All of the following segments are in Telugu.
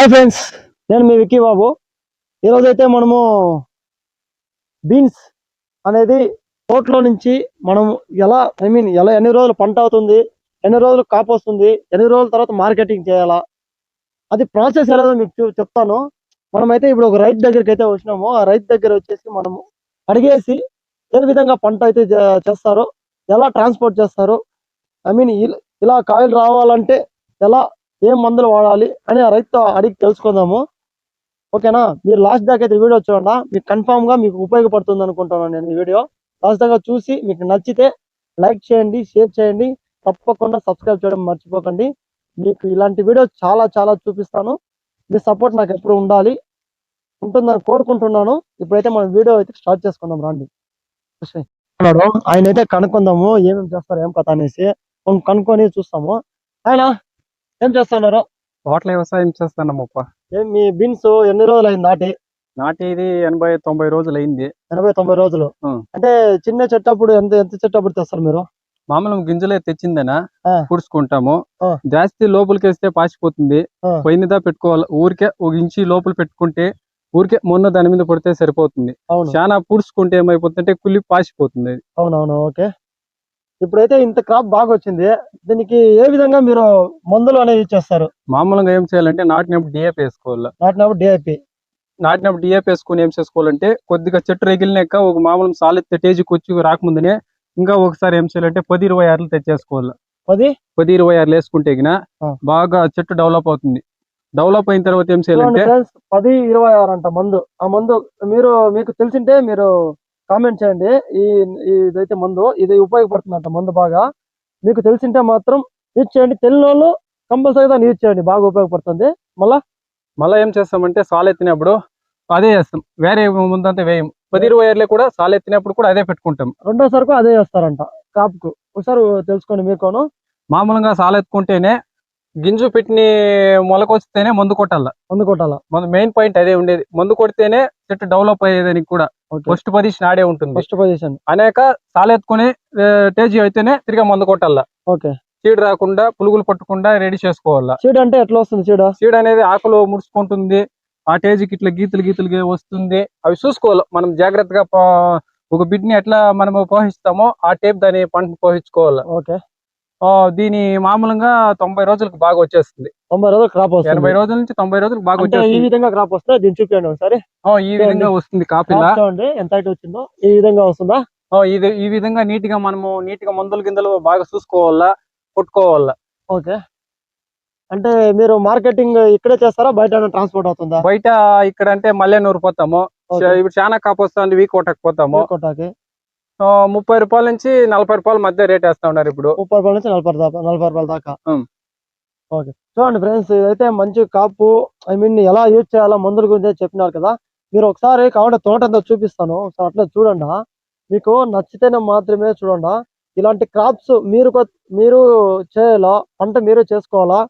హాయ్ ఫ్రెండ్స్ నేను మీ విక్కీ బాబు. ఈరోజైతే మనము బీన్స్ అనేది తోటలో నుంచి మనం ఎలా ఐ మీన్ ఎలా ఎన్ని రోజులు పంట అవుతుంది ఎన్ని రోజులు కాపు వస్తుంది ఎన్ని రోజుల తర్వాత మార్కెటింగ్ చేయాలా అది ప్రాసెస్ ఎలా మీకు చెప్తాను. మనమైతే ఇప్పుడు ఒక రైతు దగ్గరికి అయితే వచ్చినాము. ఆ రైతు దగ్గర వచ్చేసి మనము అడిగేసి ఏ విధంగా పంట అయితే చేస్తారో ఎలా ట్రాన్స్పోర్ట్ చేస్తారు ఐ మీన్ ఇలా కాయలు రావాలంటే ఎలా ఏం మందులు వాడాలి అని ఆ రైతు అడిగి తెలుసుకుందాము. ఓకేనా? మీరు లాస్ట్ దాకా అయితే వీడియో చూడండి. మీకు కన్ఫామ్గా మీకు ఉపయోగపడుతుంది అనుకుంటున్నాను నేను ఈ వీడియో. లాస్ట్ దాకా చూసి మీకు నచ్చితే లైక్ చేయండి షేర్ చేయండి. తప్పకుండా సబ్స్క్రైబ్ చేయడం మర్చిపోకండి. మీకు ఇలాంటి వీడియో చాలా చాలా చూపిస్తాను. మీ సపోర్ట్ నాకు ఎప్పుడు ఉండాలి ఉంటుందని కోరుకుంటున్నాను. ఇప్పుడైతే మనం వీడియో అయితే స్టార్ట్ చేసుకుందాం. రండి. ఆయన అయితే కనుక్కుందాము ఏమేమి చేస్తారు ఏం కథ అనేసి. మనం కనుక్కొని చూస్తాము. ఆయన ఏం చేస్తున్నారు? తోటల వ్యవసాయం చేస్తున్నామప్ప. ఏం మీ బీన్స్ ఎన్ని రోజులు అయింది నాటి? నాటి ఇది ఎనభై తొంభై రోజులు అయింది ఎనభై తొంభై రోజులు. అంటే చిన్న చెట్టు అప్పుడు ఎంత ఎంత చెట్టు అప్పుడు తెస్తారు మీరు? మామూలు గింజలే తెచ్చిందనా. పుడుచుకుంటాము. జాస్తి లోపలికి వేస్తే పాసిపోతుంది. పైనదా పెట్టుకోవాలి. ఊరికే ఒక ఇంచి లోపల పెట్టుకుంటే ఊరికే మొన్న దాని మీద పడితే సరిపోతుంది. చాలా పుడుచుకుంటే ఏమైపోతుందంటే కుళ్ళి పాసిపోతుంది. అవునవును ఓకే. ఇప్పుడైతే ఇంత క్రాప్ బాగా వచ్చింది దీనికి ఏ విధంగా మీరు మందులు అనేవి ఇచ్చేస్తారు? మామూలుగా ఏం చేయాలంటే నాటినప్పుడు డిఏపి వేసుకోవాలి. నాటినప్పుడు డిఐపి నాటినప్పుడు డిఏపి వేసుకొని ఏం చేసుకోవాలంటే కొద్దిగా చెట్టు రగిలినాక ఒక మామూలు సాలిడ్ స్టేజ్కి వచ్చి రాకముందునే ఇంకా ఒకసారి ఏం చేయాలంటే పది ఇరవై ఆరులు తెచ్చేసుకోవాలి. పది? పది ఇరవై ఆరులు వేసుకుంటే. బాగా చెట్టు డెవలప్ అవుతుంది. డెవలప్ అయిన తర్వాత ఏం చేయాలంటే పది ఇరవై ఆరు అంట మందు. ఆ మందు మీరు మీకు తెలిసింటే మీరు కామెంట్ చేయండి. ఈ ఇదైతే మందు ఇది ఉపయోగపడుతుందంట మందు బాగా. మీకు తెలిసింటే మాత్రం యూజ్ చేయండి. తెలియని వాళ్ళు కంపల్సరీగా దాన్ని యూజ్ చేయండి. బాగా ఉపయోగపడుతుంది. మళ్ళా? మళ్ళీ ఏం చేస్తామంటే సాల్ ఎత్తినప్పుడు అదే వేస్తాం వేరే ముందంతా వేయం. పది ఇరవై ఏళ్ళే కూడా సాల్ ఎత్తినప్పుడు కూడా అదే పెట్టుకుంటాం. రెండో సరుకు అదే వేస్తారంట క్రాప్కు ఒకసారి తెలుసుకోండి మీకోను. మామూలుగా సాల్ ఎత్తుకుంటేనే గింజు పెట్టిన మొలకొస్తేనే మందు కొట్టాల. మందు కొట్టాల. మన మెయిన్ పాయింట్ అదే ఉండేది. మందు కొడితేనే చెట్టు డెవలప్ అయ్యేదానికి కూడా ఫస్ట్ పొజిషన్ ఆడే ఉంటుంది. First position. అనేక సాల్ ఎత్తుకుని టేజీ అయితేనే తిరిగి మందు కొట్టాల. ఓకే. చీడు రాకుండా పురుగులు పట్టకుండా రెడీ చేసుకోవాలా. సీడ్ అంటే ఎట్లా వస్తుంది సీడ్ సీడ్ అనేది ఆకులు ముడుచుకుంటుంది. ఆ టేజ్కి ఇట్లా గీతలు గీతలుగా వస్తుంది. అవి చూసుకోవాలి. మనం జాగ్రత్తగా ఒక బిడ్ని ఎట్లా మనం పోషిస్తామో ఆ టేప్ దాని పంట పోషించుకోవాలి. ఓకే. దీని మామూలుగా తొంభై రోజులకు బాగా వచ్చేస్తుంది. తొంభై రోజులు క్రాప్ ఎనభై వస్తుంది రోజుల నుంచి తొంభై రోజులకు బాగా అంటే ఈ వచ్చేస్తుంది. విధంగా క్రాప్ వస్తే దీన్ని చూపించండి ఒకసారి. ఆ, ఈ విధంగా వస్తుంది కాపిలా. ఎంత వచ్చిందో. ఈ విధంగా వస్తుందా? ఇది ఈ విధంగా నీట్గా మనము నీట్గా మందుల గింజలు బాగా చూసుకోవాలా కొట్టుకోవాలా? ఓకే. అంటే మీరు మార్కెటింగ్ ఇక్కడే చేస్తారా? బయట ట్రాన్స్పోర్ట్ అవుతుందా? బయట ఇక్కడ అంటే మల్లెనూరు పోతాము. ఇప్పుడు చాలా కాపు వస్తుంది వీక్ కొట్టకు. పోతాము ముప్పై రూపాయల నుంచి నలభై రూపాయల మధ్య రేట్ వేస్తా ఉన్నారు ఇప్పుడు. ముప్పై రూపాయల నుంచి నలభై దాకా నలభై రూపాయల దాకా. ఓకే. చూడండి ఫ్రెండ్స్ ఇదైతే మంచి కాపు ఐ మీన్ ఎలా యూజ్ చేయాలో మందుల గురించి చెప్పినారు కదా. మీరు ఒకసారి కావాలంటే తోట అంతా చూపిస్తాను. ఒకసారి అట్లా చూడండి. మీకు నచ్చితేనే మాత్రమే చూడండి. ఇలాంటి క్రాప్స్ మీరు మీరు చేయాలా పంట మీరు చేసుకోవాలా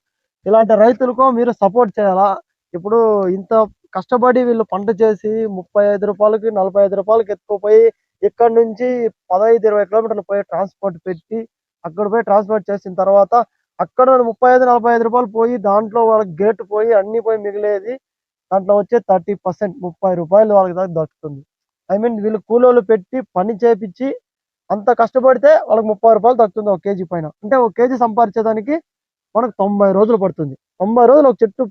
ఇలాంటి రైతులకు మీరు సపోర్ట్ చేయాలా. ఇప్పుడు ఇంత కష్టపడి వీళ్ళు పంట చేసి ముప్పై ఐదు రూపాయలకి నలభై ఐదు రూపాయలకి ఎత్తుకుపోయి ఇక్కడ నుంచి పదహైదు ఇరవై కిలోమీటర్లు పోయి ట్రాన్స్పోర్ట్ పెట్టి అక్కడ పోయి ట్రాన్స్పోర్ట్ చేసిన తర్వాత అక్కడ ముప్పై ఐదు నలభై ఐదు రూపాయలు పోయి దాంట్లో వాళ్ళకి గేట్ పోయి అన్ని పోయి మిగిలేది. దాంట్లో వచ్చే థర్టీ పర్సెంట్ ముప్పై రూపాయలు వాళ్ళకి దాకా దక్కుతుంది. ఐ మీన్ వీళ్ళు కూలోళ్ళు పెట్టి పని చేపించి అంత కష్టపడితే వాళ్ళకి ముప్పై రూపాయలు దక్కుతుంది ఒక కేజీ పైన. అంటే ఒక కేజీ సంపాదించేదానికి మనకు తొంభై రోజులు పడుతుంది. తొంభై రోజులు ఒక చెట్టు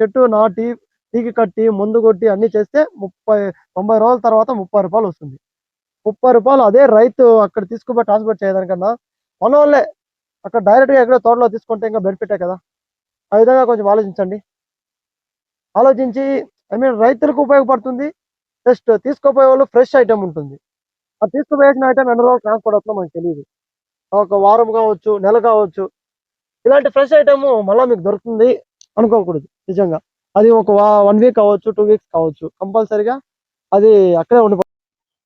చెట్టు నాటి తీగి కట్టి ముందు కొట్టి అన్ని చేస్తే ముప్పై తొంభై రోజుల తర్వాత ముప్పై రూపాయలు వస్తుంది. ముప్పై రూపాయలు అదే రైతు అక్కడ తీసుకుపోయి ట్రాన్స్పోర్ట్ చేయడానికన్నా మన వాళ్ళే అక్కడ డైరెక్ట్గా ఎక్కడో తోటలో తీసుకుంటే ఇంకా బెనిఫిటే కదా. ఆ విధంగా కొంచెం ఆలోచించండి. ఆలోచించి ఐ మీన్ రైతులకు ఉపయోగపడుతుంది. జస్ట్ తీసుకుపోయే వాళ్ళు ఫ్రెష్ ఐటెం ఉంటుంది. ఆ తీసుకుపోయేసిన ఐటమ్ ఎన్ని రోజులు ట్రాన్స్పోర్ట్ అవుతుందో మనకు తెలియదు ఒక వారం కావచ్చు నెల కావచ్చు. ఇలాంటి ఫ్రెష్ ఐటమ్ మళ్ళీ మీకు దొరుకుతుంది అనుకోకూడదు నిజంగా. అది ఒక వన్ వీక్ కావచ్చు టూ వీక్స్ కావచ్చు. కంపల్సరిగా అది అక్కడే ఉండి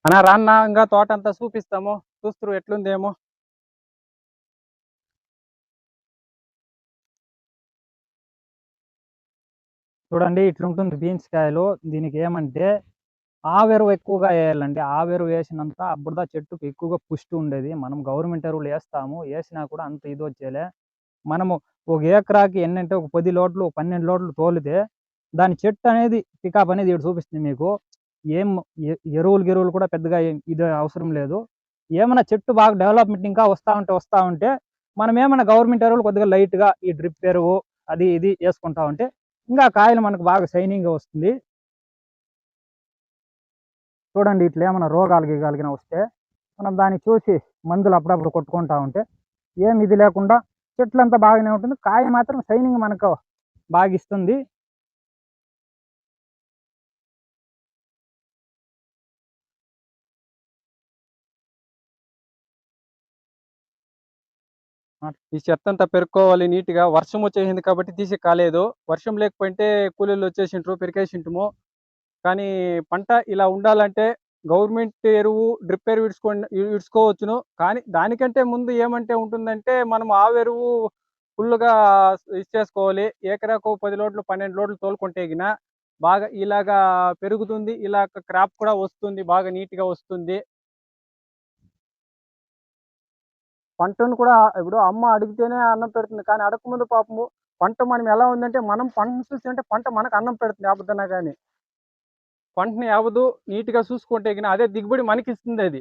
అన్న రాన్న ఇంకా తోట అంతా చూపిస్తాము. చూస్తారు ఎట్లుందేమో. చూడండి ఇట్లుంటుంది బీన్స్ కాయలు దీనికి ఏమంటే ఆవెరువు ఎక్కువగా వేయాలండి. ఆవెరువు వేసినంత అప్పుడుదా చెట్టుకు ఎక్కువగా పుష్టి ఉండేది. మనం గవర్నమెంట్ ఎరువులు వేస్తాము. వేసినా కూడా అంత ఇది వచ్చేలే. మనము ఒక ఎకరాకి ఎన్నంటే ఒక పది లోట్లు పన్నెండు లోట్లు తోలితే దాని చెట్టు అనేది పికప్ అనేది ఇక్కడ చూపిస్తుంది మీకు. ఏం ఎ- ఎరువులు గిరువులు కూడా పెద్దగా ఇది అవసరం లేదు. ఏమైనా చెట్టు బాగా డెవలప్మెంట్ ఇంకా వస్తా ఉంటే వస్తా ఉంటే మనం ఏమైనా గవర్నమెంట్ ఎరువులు కొద్దిగా లైట్గా ఈ డ్రిప్ ఎరువు అది ఇది వేసుకుంటా ఉంటే ఇంకా కాయలు మనకు బాగా షైనింగ్గా వస్తుంది. చూడండి ఇట్లా ఏమైనా రోగాలు గీగాలిగిన వస్తే మనం దాన్ని చూసి మందులు అప్పుడప్పుడు కొట్టుకుంటా ఉంటే ఏం ఇది లేకుండా చెట్లంతా బాగానే ఉంటుంది. కాయ మాత్రం షైనింగ్ మనకు బాగా ఇస్తుంది ఈ చెత్త అంతా పెరుక్కోవాలి నీట్గా వర్షం వచ్చేసింది కాబట్టి తీసి కాలేదు. వర్షం లేకపోయింటే కూలీలు వచ్చేసింటారు పెరికేసింటము కానీ పంట ఇలా ఉండాలంటే గవర్నమెంట్ ఎరువు డ్రిప్ ఎరువు ఇడ్చుకో ఇడ్చుకోవచ్చును. కానీ దానికంటే ముందు ఏమంటే ఉంటుందంటే మనం ఆ ఎరువు ఫుల్గా ఇచ్చేసుకోవాలి. ఏకరాకు పది లోడ్లు పన్నెండు లోడ్లు తోలుకుంటే బాగా ఇలాగా పెరుగుతుంది. ఇలా క్రాప్ కూడా వస్తుంది బాగా నీట్గా వస్తుంది. పంటను కూడా ఇప్పుడు అమ్మ అడిగితేనే అన్నం పెడుతుంది. కానీ అడగకముందు పాపము పంట మనం ఎలా ఉందంటే మనం పంటను చూసి అంటే పంట మనకు అన్నం పెడుతుంది. అబద్ధనా కానీ పంటని యావదు నీట్గా చూసుకుంటే కానీ అదే దిగుబడి మనకి ఇస్తుంది అది.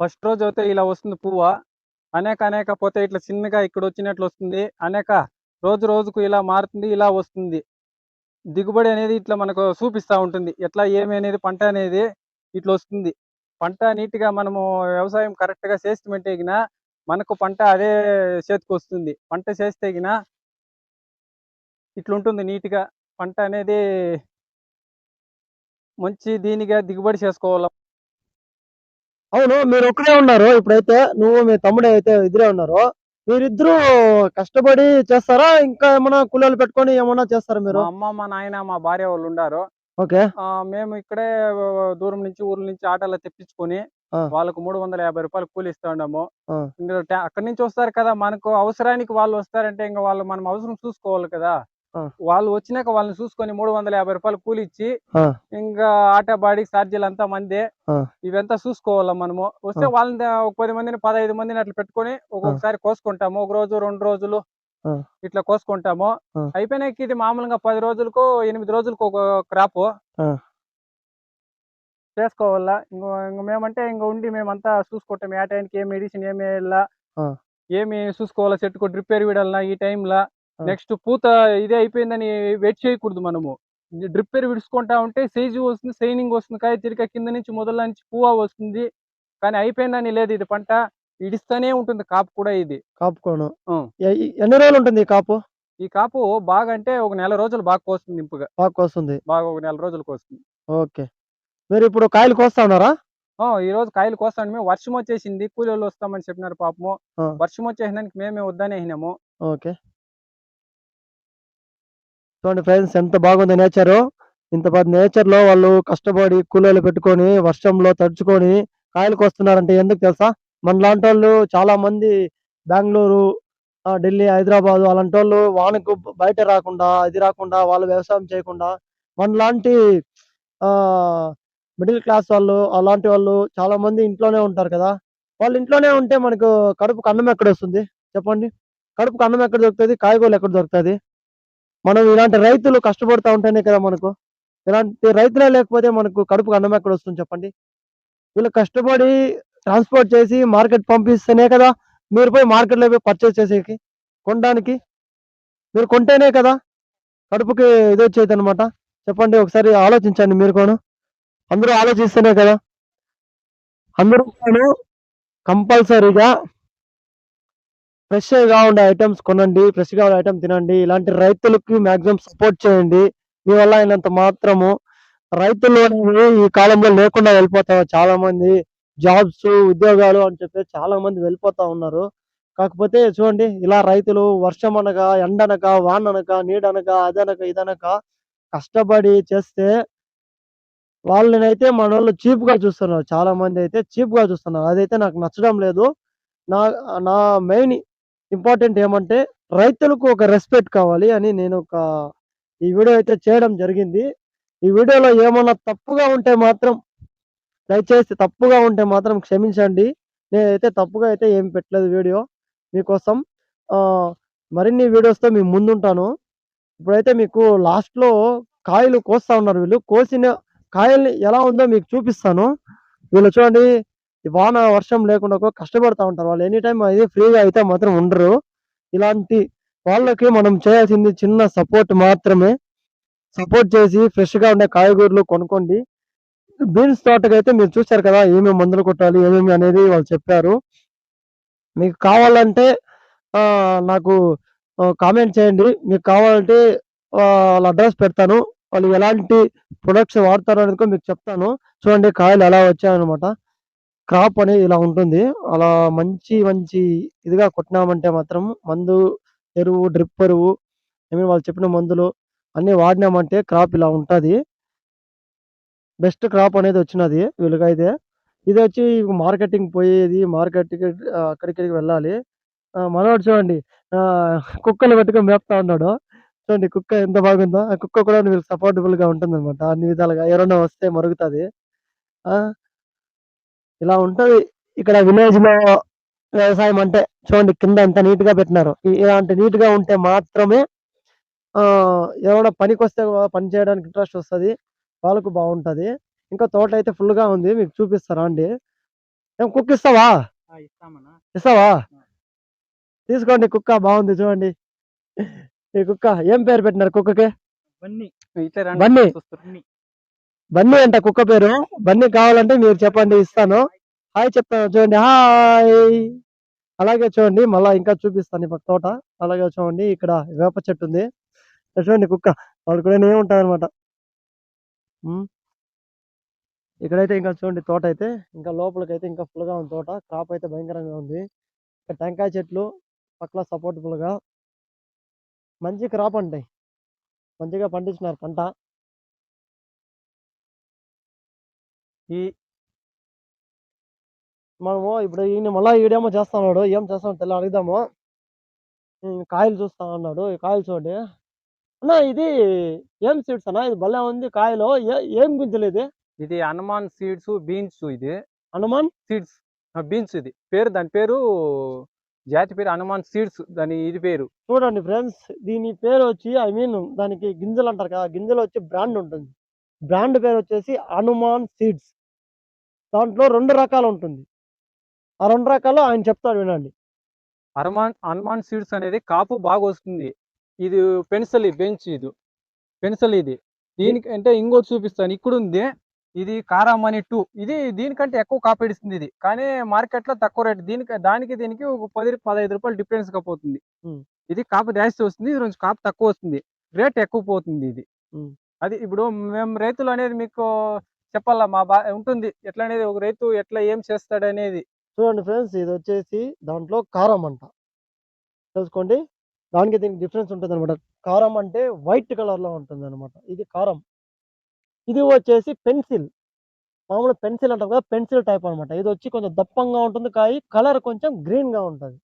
ఫస్ట్ రోజు అయితే ఇలా వస్తుంది పువ్వ. అనేక అనేక పోతే ఇట్లా చిన్నగా ఇక్కడ వచ్చినట్లు వస్తుంది. అనేక రోజు రోజుకు ఇలా మారుతుంది ఇలా వస్తుంది. దిగుబడి అనేది ఇట్లా మనకు చూపిస్తా ఉంటుంది. ఎట్లా ఏమి అనేది పంట అనేది ఇట్లా వస్తుంది. పంట నీట్గా మనము వ్యవసాయం కరెక్ట్గా చేస్తామంటే గిన మనకు పంట అదే చేతికి వస్తుంది. పంట చేస్తే గిన ఇట్లుంటుంది నీట్గా పంట అనేది మంచి దీనిగా దిగుబడి చేసుకోవాలి అవును మీరు ఒక్కడే ఉన్నారు. ఇప్పుడైతే నువ్వు మీ తమ్ముడు అయితే ఇద్దరే ఉన్నారు. మీరిద్దరూ కష్టపడి చేస్తారా? ఇంకా ఏమైనా కూలీలు పెట్టుకొని ఏమైనా చేస్తారా మీరు? అమ్మ మా నాయన మా భార్య వాళ్ళు ఉండారు. ఓకే మేము ఇక్కడే దూరం నుంచి ఊర్ల నుంచి ఆటోలో తెప్పించుకొని. వాళ్ళకు మూడు వందల యాభై రూపాయలు కూలి ఇస్తా. ఇంకా ట్యా- అక్కడి నుంచి వస్తారు కదా మనకు అవసరానికి వాళ్ళు వస్తారంటే ఇంకా వాళ్ళు మనం అవసరం చూసుకోవాలి కదా. వాళ్ళు వచ్చినాక వాళ్ళని చూసుకొని మూడు వందల యాభై రూపాయలు కూలి ఇచ్చి. ఇంకా ఆటో బాడీ ఛార్జీలు అంతా మందే. ఇవంతా చూసుకోవాలా మనము వస్తే. వాళ్ళని ఒక పది మందిని పదహైదు మందిని అట్లా పెట్టుకొని ఒక్కొక్కసారి కోసుకుంటాము ఒక రోజు రెండు రోజులు. ఇట్లా కోసుకుంటాము. అయిపోయినాక ఇది మామూలుగా పది రోజులకు ఎనిమిది రోజులకు ఒక క్రాప్. చేసుకోవాలా? ఇంకో ఇంక మేమంటే ఇంక ఉండి మేమంతా చూసుకుంటాం. ఏ టైంకి ఏ మెడిసిన్ ఏమి వేయాలా. ఏమి చూసుకోవాలా? చెట్టుకు డ్రిప్ ఎరివిడాలనా ఈ టైంలో. నెక్స్ట్ పూత ఇదే అయిపోయిందని వెయిట్ చేయకూడదు మనము. డ్రిప్ ఎరి విడుచుకుంటా ఉంటే సైజు వస్తుంది సైనింగ్ వస్తుంది కాయ తిరిగి కింద నుంచి మొదల నుంచి పువ్వ వస్తుంది. కానీ అయిపోయిందని లేదు ఇది పంట. ఇడిస్తూనే ఉంటుంది కాపు కూడా ఇది. ఎ- ఎన్ని రోజులు ఉంటుంది ఈ కాపు? ఈ కాపు బాగా అంటే ఒక నెల రోజులు బాగా కోస్తుంది ఇంపుగా బాగా వస్తుంది బాగా ఒక నెల రోజులు కోస్తుంది. ఓకే. మీరు ఇప్పుడు కాయలు కోస్తా ఉన్నారా? ఆ, ఈ రోజు కాయలు కోస్తాను. మేము వర్షం వచ్చేసింది. కూలీలు వస్తామని చెప్పినారు పాపము. వర్షం వచ్చేసినానికి మేమే వద్దనే అయినాము. ఓకే. చూడండి ఫ్రెండ్స్ ఎంత బాగుంది నేచర్. ఇంత పెద్ద నేచర్లో వాళ్ళు కష్టపడి కూలీలు పెట్టుకొని వర్షంలో తడుచుకొని కాయలకు వస్తున్నారంటే ఎందుకు తెలుసా? మన లాంటి వాళ్ళు చాలా మంది బెంగళూరు ఢిల్లీ హైదరాబాద్ అలాంటి వాళ్ళు వానకు బయట రాకుండా అది రాకుండా వాళ్ళు వ్యవసాయం చేయకుండా మన లాంటి ఆ మిడిల్ క్లాస్ వాళ్ళు అలాంటి వాళ్ళు చాలా మంది ఇంట్లోనే ఉంటారు కదా. వాళ్ళు ఇంట్లోనే ఉంటే మనకు కడుపుకు అన్నం ఎక్కడ వస్తుంది? చెప్పండి. కడుపుకు అన్నం ఎక్కడ దొరుకుతుంది? కాయగూరలు ఎక్కడ దొరుకుతుంది మనం ఇలాంటి రైతులు కష్టపడుతూ ఉంటేనే కదా మనకు. ఇలాంటి రైతులే లేకపోతే మనకు కడుపుకు అన్నం ఎక్కడ వస్తుంది చెప్పండి? వీళ్ళు కష్టపడి ట్రాన్స్పోర్ట్ చేసి మార్కెట్ పంపిస్తేనే కదా మీరు పోయి మార్కెట్లో పోయి పర్చేస్ చేసేకి. కొనడానికి. మీరు కొంటేనే కదా కడుపుకి ఇది వచ్చేది అనమాట చెప్పండి ఒకసారి ఆలోచించండి మీరు కూడా అందరూ ఆలోచిస్తేనే కదా. అందరూ కంపల్సరీగా ఫ్రెష్గా ఉండే ఐటమ్స్ కొనండి ఫ్రెష్గా ఉండే ఐటమ్ తినండి. ఇలాంటి రైతులకు మ్యాక్సిమం సపోర్ట్ చేయండి. మీ వల్ల అయినంత మాత్రము రైతులు అనేవి ఈ కాలంలో లేకుండా వెళ్ళిపోతారు చాలా మంది జాబ్స్ ఉద్యోగాలు అని చెప్పి చాలా మంది వెళ్ళిపోతా ఉన్నారు. కాకపోతే చూడండి ఇలా రైతులు వర్షం అనగా ఎండనక అనక నీడనక అదనక ఇదనక కష్టపడి చేస్తే వాళ్ళనైతే మన వాళ్ళు చీప్గా చూస్తున్నారు. చాలా మంది అయితే చీప్గా చూస్తున్నారు. అదైతే నాకు నచ్చడం లేదు. నా నా మెయిన్ ఇంపార్టెంట్ ఏమంటే రైతులకు ఒక రెస్పెక్ట్ కావాలి అని నేను ఒక ఈ వీడియో అయితే చేయడం జరిగింది. ఈ వీడియోలో ఏమన్నా తప్పుగా ఉంటే మాత్రం దయచేసి తప్పుగా ఉంటే మాత్రం క్షమించండి. నేనైతే తప్పుగా అయితే ఏం పెట్టలేదు వీడియో. మీకోసం మరిన్ని వీడియోస్తో మీ ముందుంటాను. ఇప్పుడైతే మీకు లాస్ట్లో కాయలు కోస్తా ఉన్నారు వీళ్ళు. కోసిన కాయల్ని ఎలా ఉందో మీకు చూపిస్తాను. వీళ్ళు చూడండి వాన వర్షం లేకుండా కష్టపడుతూ కష్టపడతా ఉంటారు. వాళ్ళు ఎనీ టైం అది ఫ్రీగా అయితే మాత్రం ఉండరు. ఇలాంటి వాళ్ళకి మనం చేయాల్సింది చిన్న సపోర్ట్ మాత్రమే. సపోర్ట్ చేసి ఫ్రెష్గా ఉండే కాయగూరలు కొనుక్కోండి. బీన్స్ తోటకైతే మీరు చూశారు కదా ఏమేమి మందులు కొట్టాలి ఏమేమి అనేది వాళ్ళు చెప్పారు. మీకు కావాలంటే నాకు కామెంట్ చేయండి. మీకు కావాలంటే వాళ్ళ అడ్రస్ పెడతాను. వాళ్ళు ఎలాంటి ప్రొడక్ట్స్ వాడతారు అనేది కూడా మీకు చెప్తాను. చూడండి కాయలు ఎలా వచ్చాయన్నమాట. క్రాప్ అనేది ఇలా ఉంటుంది. అలా మంచి మంచి ఇదిగా కొట్టినామంటే మాత్రం మందు ఎరువు డ్రిప్ ఎరువు ఐ మీన్ వాళ్ళు చెప్పిన మందులు అన్ని వాడినామంటే క్రాప్ ఇలా ఉంటుంది. బెస్ట్ క్రాప్ అనేది వచ్చినది వీళ్ళకైతే. ఇది వచ్చి మార్కెటింగ్ పోయేది మార్కెట్కి అక్కడికి వెళ్ళాలి. ఆ, మనోడు చూడండి ఆ, కుక్కలు పెట్టుకొని మేపుతా ఉన్నాడు. చూడండి కుక్క ఎంత బాగుందో. ఆ కుక్క కూడా వీళ్ళకి సపోర్టబుల్గా ఉంటుంది అనమాట అన్ని విధాలుగా ఎవరైనా వస్తే మరుగుతుంది. ఆ ఇలా ఉంటది. ఇక్కడ విలేజ్లో వ్యవసాయం అంటే చూడండి కింద ఎంత నీట్గా పెట్టినారు ఇలాంటి నీట్గా ఉంటే మాత్రమే ఆ ఎవరైనా పనికి వస్తే పని చేయడానికి ఇంట్రెస్ట్ వస్తది. వాళ్ళకు బాగుంటది. ఇంకా తోట అయితే ఫుల్గా ఉంది. మీకు చూపిస్తారా అండి ఏం కుక్క ఇస్తావా? ఇస్తావా? తీసుకోండి కుక్క బాగుంది చూడండి. ఈ కుక్క ఏం పేరు పెట్టినారు కుక్కకి? బన్నీ. బన్నీ. అంట కుక్క పేరు. బన్నీ కావాలంటే మీరు చెప్పండి ఇస్తాను. హాయ్ చెప్తాను చూడండి. హాయ్. అలాగే చూడండి మళ్ళా ఇంకా చూపిస్తాను పక్క తోట. అలాగే చూడండి ఇక్కడ వేప చెట్టు ఉంది. చూడండి కుక్క వాడు కూడా ఏముంటది అనమాట ఇక్కడైతే ఇంకా చూడండి తోట అయితే ఇంకా లోపలికైతే ఇంకా ఫుల్గా గా ఉంది తోట. క్రాప్ అయితే భయంకరంగా ఉంది. ఇక్కడ టెంకాయ చెట్లు పక్కన సపోర్టబుల్గా మంచి క్రాప్ అండి. మంచిగా పండించినారు పంట. ఈ మనము ఇప్పుడు ఈయన మళ్ళీ ఈడేమో చేస్తా ఉన్నాడు. ఏం చేస్తామో తెల్ల అడుగుదాము. కాయలు చూస్తా ఉన్నాడు. ఈ కాయలు చూడండి. అన్నా ఇది ఏం సీడ్స్ అన్నా ఇది భలే ఉంది కాయలు. ఏ- ఏం గింజలు ఇది? ఇది హనుమాన్ సీడ్స్ బీన్స్ ఇది. హనుమాన్? సీడ్స్ బీన్స్ ఇది. పేరు దాని పేరు జాతి పేరు హనుమాన్ సీడ్స్ దాని ఇది పేరు. చూడండి ఫ్రెండ్స్ దీని పేరు వచ్చి ఐ మీన్ దానికి గింజలు అంటారు కదా గింజలు వచ్చి బ్రాండ్ ఉంటుంది. బ్రాండ్ పేరు వచ్చేసి హనుమాన్ సీడ్స్ దాంట్లో రెండు రకాలు ఉంటుంది. ఆ రెండు రకాలు ఆయన చెప్తాడు వినండి. హనుమాన్ హనుమాన్ సీడ్స్ అనేది కాపు బాగా వస్తుంది. ఇది పెన్సిల్ బెంచ్ ఇది. పెన్సిల్ ఇది. దీనికి అంటే ఇంకోటి చూపిస్తాను. ఇక్కడ ఉంది ఇది కారామణి టూ. ఇది దీనికంటే ఎక్కువ కాపాడిస్తుంది ఇది. కానీ మార్కెట్లో తక్కువ రేట్. దీనికి దానికి దీనికి ఒక పది పదహైదు రూపాయలు డిఫరెన్స్ కాపోతుంది ఉం. ఇది కాపు జాస్తి వస్తుంది. ఇది కొంచెం కాపు తక్కువ వస్తుంది. రేట్ ఎక్కువ పోతుంది ఇది. అది ఇప్పుడు మేము రైతులు అనేది మీకు చెప్పాలా? మా బా ఉంటుంది. ఎట్లా అనేది ఒక రైతు ఎట్లా ఏం చేస్తాడు అనేది చూడండి ఫ్రెండ్స్ ఇది వచ్చేసి దాంట్లో కారం అంట. తెలుసుకోండి. దానికి దీనికి డిఫరెన్స్ ఉంటుంది అనమాట కారం అంటే వైట్ కలర్లో ఉంటుంది అనమాట ఇది కారం. ఇది వచ్చేసి పెన్సిల్. మామూలు పెన్సిల్ అంటారు కదా పెన్సిల్ టైప్ అన్నమాట. ఇది వచ్చి కొంచెం దప్పంగా ఉంటుంది కాయి కలర్ కొంచెం గ్రీన్గా ఉంటుంది.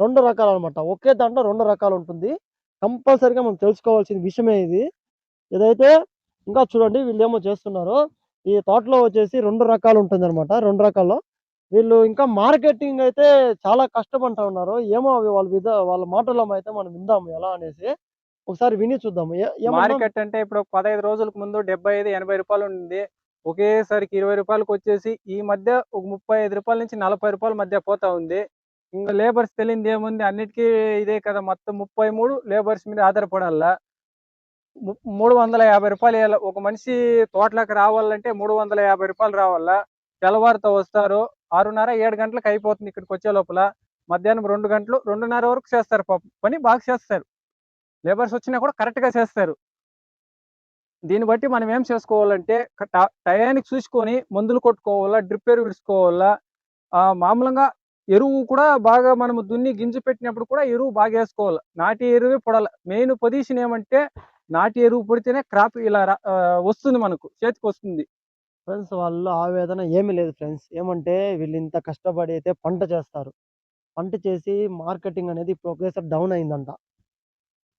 రెండు రకాలు అనమాట ఒకే దాంట్లో రెండు రకాలు ఉంటుంది. కంపల్సరిగా మనం తెలుసుకోవాల్సిన విషయమే ఇది. ఇదైతే ఇంకా చూడండి వీళ్ళు ఏమో చేస్తున్నారు ఈ తోటలో వచ్చేసి రెండు రకాలు ఉంటుంది అనమాట రెండు రకాల్లో వీళ్ళు ఇంకా మార్కెటింగ్ అయితే చాలా కష్టపడుతూ ఉన్నారు. ఏమో అవి వాళ్ళ విధ వాళ్ళ మాటలో అయితే మనం విందాము ఎలా అనేసి. ఒకసారి విని చూద్దాము ఏ- మార్కెట్ అంటే ఇప్పుడు పదహైదు రోజులకు ముందు డెబ్బై ఐదు ఎనభై రూపాయలు ఉంది ఒకేసారికి ఇరవై రూపాయలకు వచ్చేసి ఈ మధ్య ఒక ముప్పై ఐదు రూపాయల నుంచి నలభై రూపాయల మధ్య పోతా ఉంది. ఇంకా లేబర్స్ తెలియదు ఏముంది? అన్నిటికీ ఇదే కదా మొత్తం ముప్పై మూడు లేబర్స్ మీద ఆధారపడాలా. మూడు వందల యాభై రూపాయలు ఇయ్యాల. ఒక మనిషి తోటలోకి రావాలంటే మూడు వందల యాభై రూపాయలు రావాలా. తెల్లవారితో వస్తారు. ఆరున్నర ఏడు గంటలకు అయిపోతుంది ఇక్కడికి వచ్చే లోపల. మధ్యాహ్నం రెండు గంటలు రెండున్నర వరకు చేస్తారు పని బాగా చేస్తారు. లేబర్స్ వచ్చినా కూడా కరెక్ట్గా చేస్తారు. దీన్ని బట్టి మనం ఏం చేసుకోవాలంటే టయానికి చూసుకొని మందులు కొట్టుకోవాలా డ్రిప్ ఎరువు విడుచుకోవాలా మామూలుగా ఎరువు కూడా బాగా మనం దున్ని గింజ పెట్టినప్పుడు కూడా ఎరువు బాగా వేసుకోవాలి. నాటి ఎరువే పొడాలి. మెయిన్ పొజిషన్ ఏమంటే నాటి ఎరువు పొడితేనే క్రాప్ ఇలా రా- వస్తుంది మనకు చేతికి వస్తుంది. ఫ్రెండ్స్ వాళ్ళు ఆవేదన ఏమీ లేదు ఫ్రెండ్స్. ఏమంటే వీళ్ళు ఇంత కష్టపడి అయితే పంట చేస్తారు. పంట చేసి మార్కెటింగ్ అనేది ఇప్పుడు ఒకేసారి డౌన్ అయిందంట.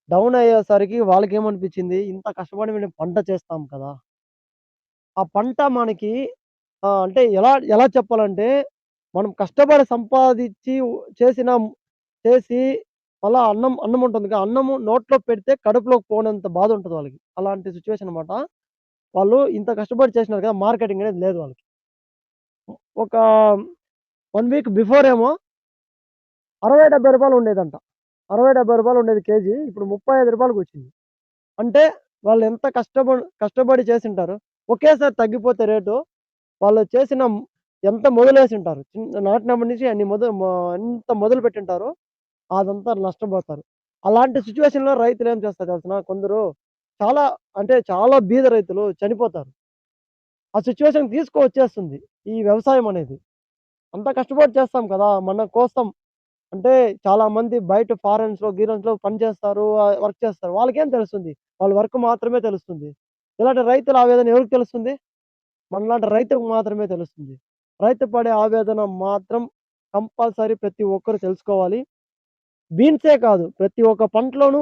డౌన్ అయ్యేసరికి వాళ్ళకి ఏమనిపించింది ఇంత కష్టపడి మేము పంట చేస్తాం కదా. ఆ పంట మనకి అంటే ఎలా ఎలా చెప్పాలంటే మనం కష్టపడి సంపాదించి చేసిన చేసి మళ్ళీ అన్నం అన్నం ఉంటుంది కదా, అన్నము నోట్లో పెడితే కడుపులోకి పోనంత బాధ ఉంటుంది వాళ్ళకి. అలాంటి సిచ్యువేషన్ అనమాట వాళ్ళు ఇంత కష్టపడి చేసినారు కదా మార్కెటింగ్ అనేది లేదు వాళ్ళకి. ఒక వన్ వీక్ బిఫోర్ ఏమో అరవై డెబ్బై రూపాయలు ఉండేదంట. అరవై డెబ్బై రూపాయలు ఉండేది కేజీ ఇప్పుడు ముప్పై ఐదు రూపాయలకు వచ్చింది. అంటే వాళ్ళు ఎంత కష్టపడి కష్టపడి చేసింటారు ఒకేసారి తగ్గిపోతే రేటు వాళ్ళు చేసిన ఎంత మొదలేసింటారు. చిన్న నాటినప్పటి నుంచి అన్ని మొదలు ఎంత మొదలు పెట్టింటారు అదంతా నష్టపోతారు. అలాంటి సిచ్యువేషన్లో లో రైతులు ఏం చేస్తారు తెలిసిన కొందరు చాలా అంటే చాలా బీద రైతులు చనిపోతారు. ఆ సిచ్యువేషన్ తీసుకువచ్చేస్తుంది ఈ వ్యవసాయం అనేది. అంత కష్టపడి చేస్తాం కదా మన కోసం. అంటే చాలా మంది బయట ఫారెన్స్లో పనిచేస్తారు లో పని చేస్తారు వర్క్ చేస్తారు. వాళ్ళకేం తెలుస్తుంది? వాళ్ళ వర్క్ మాత్రమే తెలుస్తుంది. ఇలాంటి రైతుల ఆవేదన ఎవరికి తెలుస్తుంది? మనలాంటి రైతుకు మాత్రమే తెలుస్తుంది. రైతు పడే ఆవేదన మాత్రం కంపల్సరీ ప్రతి ఒక్కరు తెలుసుకోవాలి. బీన్సే కాదు ప్రతి ఒక్క పంటలోనూ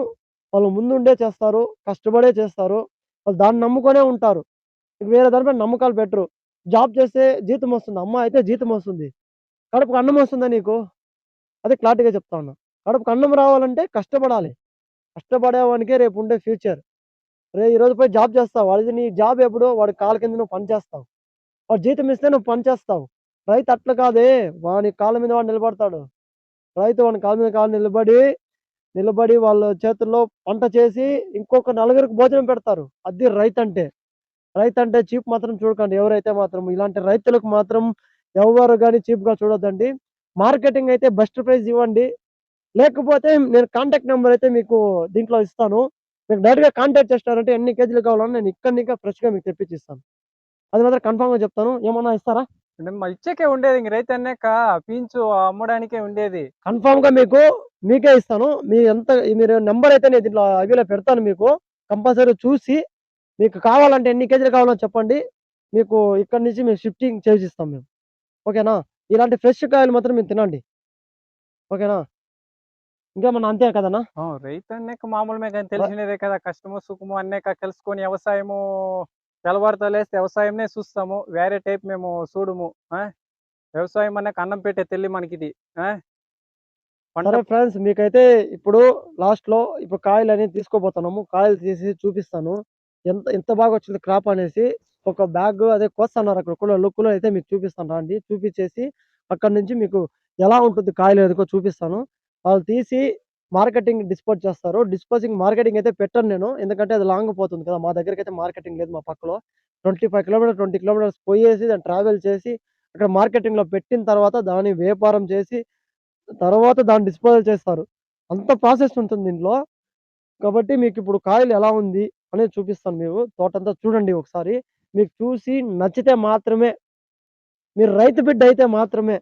వాళ్ళు ముందుండే చేస్తారు కష్టపడే చేస్తారు వాళ్ళు దాన్ని నమ్ముకొనే ఉంటారు. వేరే వేరే దానిపై నమ్మకాలు పెట్టరు. జాబ్ చేస్తే జీతం వస్తుంది అమ్మ అయితే జీతం వస్తుంది. కడుపుకు అన్నం వస్తుందా నీకు? అది క్లారిటీగా చెప్తా ఉన్నా. కడుపుకు అన్నం రావాలంటే కష్టపడాలి. కష్టపడేవానికే రేపు ఉండే ఫ్యూచర్. రే ఈ రోజు పోయి జాబ్ చేస్తావు? వాడిది నీ జాబ్ ఎప్పుడు వాడి కాళ్ళ కింద నువ్వు పనిచేస్తావు వాడు జీతం ఇస్తే నువ్వు పని చేస్తావు. రైతు అట్లా కాదే. వాని కాళ్ళ మీద వాడు నిలబడతాడు. రైతు వాని కాళ్ళ మీద కాళ్ళు నిలబడి నిలబడి వాళ్ళ చేతుల్లో పంట చేసి ఇంకొక నలుగురికి భోజనం పెడతారు. అది రైతు అంటే రైతు అంటే చీప్ మాత్రం చూడకండి. ఎవరైతే మాత్రం ఇలాంటి రైతులకు మాత్రం ఎవరు కానీ చీప్గా చూడొద్దండి. మార్కెటింగ్ అయితే బెస్ట్ ప్రైస్ ఇవ్వండి. లేకపోతే నేను కాంటాక్ట్ నెంబర్ అయితే మీకు దీంట్లో ఇస్తాను. మీకు డైరెక్ట్గా కాంటాక్ట్ చేస్తారంటే ఎన్ని కేజీలు కావాలని నేను ఇక్కడ ఫ్రెష్గా మీకు తెప్పించి ఇస్తాను అది మాత్రం కన్ఫామ్గా చెప్తాను. ఏమన్నా ఇస్తారా? మా ఇచ్చేకే ఉండేది. ఇంక రైతు అన్నాక పీంచు అమ్మడానికే ఉండేది. కన్ఫామ్గా మీకు మీకే ఇస్తాను. మీ ఎంత మీరు నెంబర్ అయితే నేను దీంట్లో అవిలో పెడతాను మీకు. కంపల్సరీ చూసి మీకు కావాలంటే ఎన్ని కేజీలు కావాలో చెప్పండి. మీకు ఇక్కడ నుంచి మేము షిఫ్టింగ్ చేసి ఇస్తాం మేము. ఓకేనా? ఇలాంటి ఫ్రెష్ కాయలు మాత్రం మీరు తినండి. ఓకేనా? ఇంకేమన్నా అంతే కదనా? రైతు అన్నాక మామూలుమే కానీ తెలిసినదే కదా. కష్టము సుఖము అన్నాక తెలుసుకొని వ్యవసాయము తెల్లవారుతలేస్తే వ్యవసాయంనే చూస్తాము. వేరే టైప్ మేము చూడము. ఆ? వ్యవసాయం అన్నాక అన్నం పెట్టే తెల్లి మనకిది. ఆ? సరే ఫ్రెండ్స్ మీకైతే ఇప్పుడు లాస్ట్లో ఇప్పుడు కాయలు అనేది తీసుకోబోతున్నాము. కాయలు తీసి చూపిస్తాను. ఎంత ఎంత బాగా వచ్చింది క్రాప్ అనేసి ఒక బ్యాగ్ అదే కోస్తున్నారు అక్కడ కూడా లుక్కులో అయితే మీకు చూపిస్తాను రండి. చూపించేసి అక్కడ నుంచి మీకు ఎలా ఉంటుంది కాయలు ఎదుకో చూపిస్తాను. వాళ్ళు తీసి మార్కెటింగ్ డిస్పోజ్ చేస్తారు డిస్పోజింగ్ మార్కెటింగ్ అయితే పెట్టాను నేను. ఎందుకంటే అది లాంగ్ పోతుంది కదా మా దగ్గరికి అయితే మార్కెటింగ్ లేదు మా పక్కలో. Twenty five kilometre twenty kilometres పోయేసి దాన్ని ట్రావెల్ చేసి అక్కడ మార్కెటింగ్లో పెట్టిన తర్వాత దాన్ని వ్యాపారం చేసి తర్వాత దాన్ని డిస్పోజల్ చేస్తారు. అంత ప్రాసెస్ ఉంటుంది దీంట్లో. కాబట్టి మీకు ఇప్పుడు కాయలు ఎలా ఉంది అనేది చూపిస్తాను మీరు తోటంతా చూడండి ఒకసారి. మీకు చూసి నచ్చితే మాత్రమే మీరు రైతు బిడ్డ అయితే మాత్రమే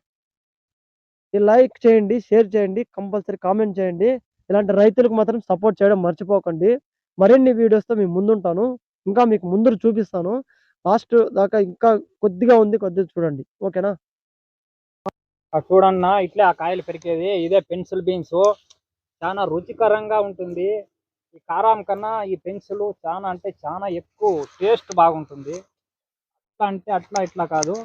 లైక్ చేయండి షేర్ చేయండి కంపల్సరీ కామెంట్ చేయండి. ఇలాంటి రైతులకు మాత్రం సపోర్ట్ చేయడం మర్చిపోకండి. మరిన్ని వీడియోస్తో మీ ముందుంటాను. ఇంకా మీకు ముందు చూపిస్తాను. లాస్ట్ దాకా ఇంకా కొద్దిగా ఉంది కొద్దిగా చూడండి. ఓకేనా? చూడన్నా ఇట్లే ఆ కాయలు పెరిగేది. ఇదే పెన్సిల్ బీన్స్. చాలా రుచికరంగా ఉంటుంది. ఈ కారం కన్నా ఈ పెన్సిల్ చాలా అంటే చాలా ఎక్కువ టేస్ట్ బాగుంటుంది. అట్లా అంటే అట్లా ఇట్లా కాదు.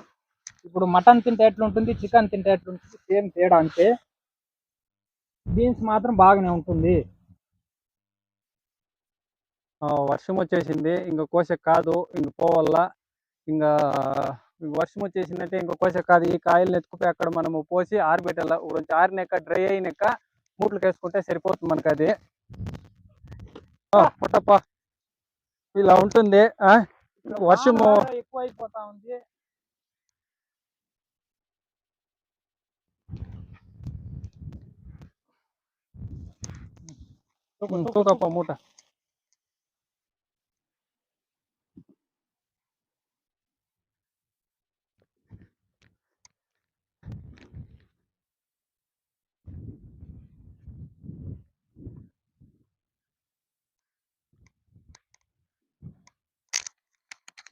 ఇప్పుడు మటన్ తింటే ఎట్లుంటుంది చికెన్ తింటే ఎట్లుంటుంది సేమ్ తేడా అంతే బీన్స్ మాత్రం బాగానే ఉంటుంది. ఆ, వర్షం వచ్చేసింది ఇంక కోసే కాదు ఇంక పోవల్లా ఇంకా వర్షం వచ్చేసిందంటే ఇంక కోసే కాదు ఈ కాయలు ఎత్తుకుపోయి అక్కడ మనము పోసి ఆరబెట్టాల కొంచెం ఆరినాక డ్రై అయినాక మూట్లకు వేసుకుంటే సరిపోతుంది మనకు అది ఆ, పుట్టప్ప. ఇలా ఉంటుంది వర్షము ఎక్కువ అయిపోతా ఉంది. ఉమ్, తూకప్ప మూట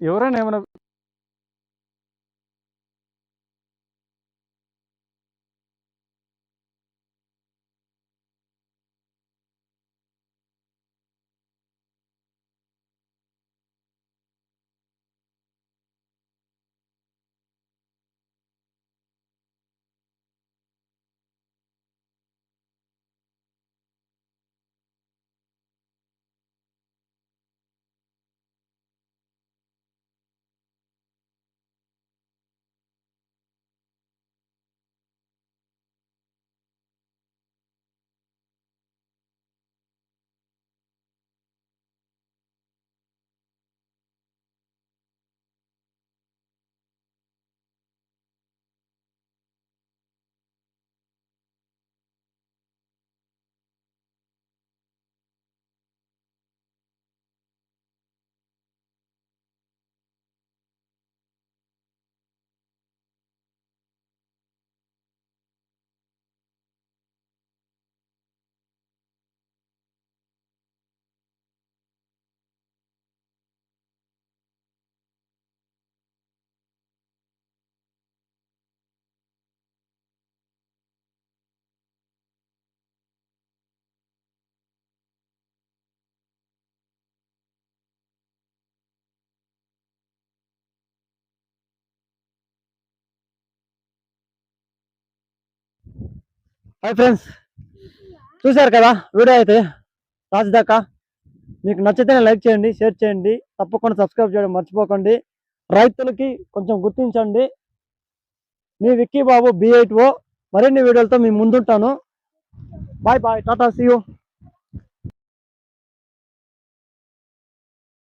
ఎవరైనా ఏమైనా హాయ్ ఫ్రెండ్స్ చూశారు కదా? వీడియో అయితే రాజదాకా మీకు నచ్చితేనే లైక్ చేయండి షేర్ చేయండి. తప్పకుండా సబ్స్క్రైబ్ చేయడం మర్చిపోకండి. రైతులకి కొంచెం గుర్తించండి. మీ Vicky Babu B eight O. మరిన్ని వీడియోలతో మీ ముందుంటాను. Bye bye tata see you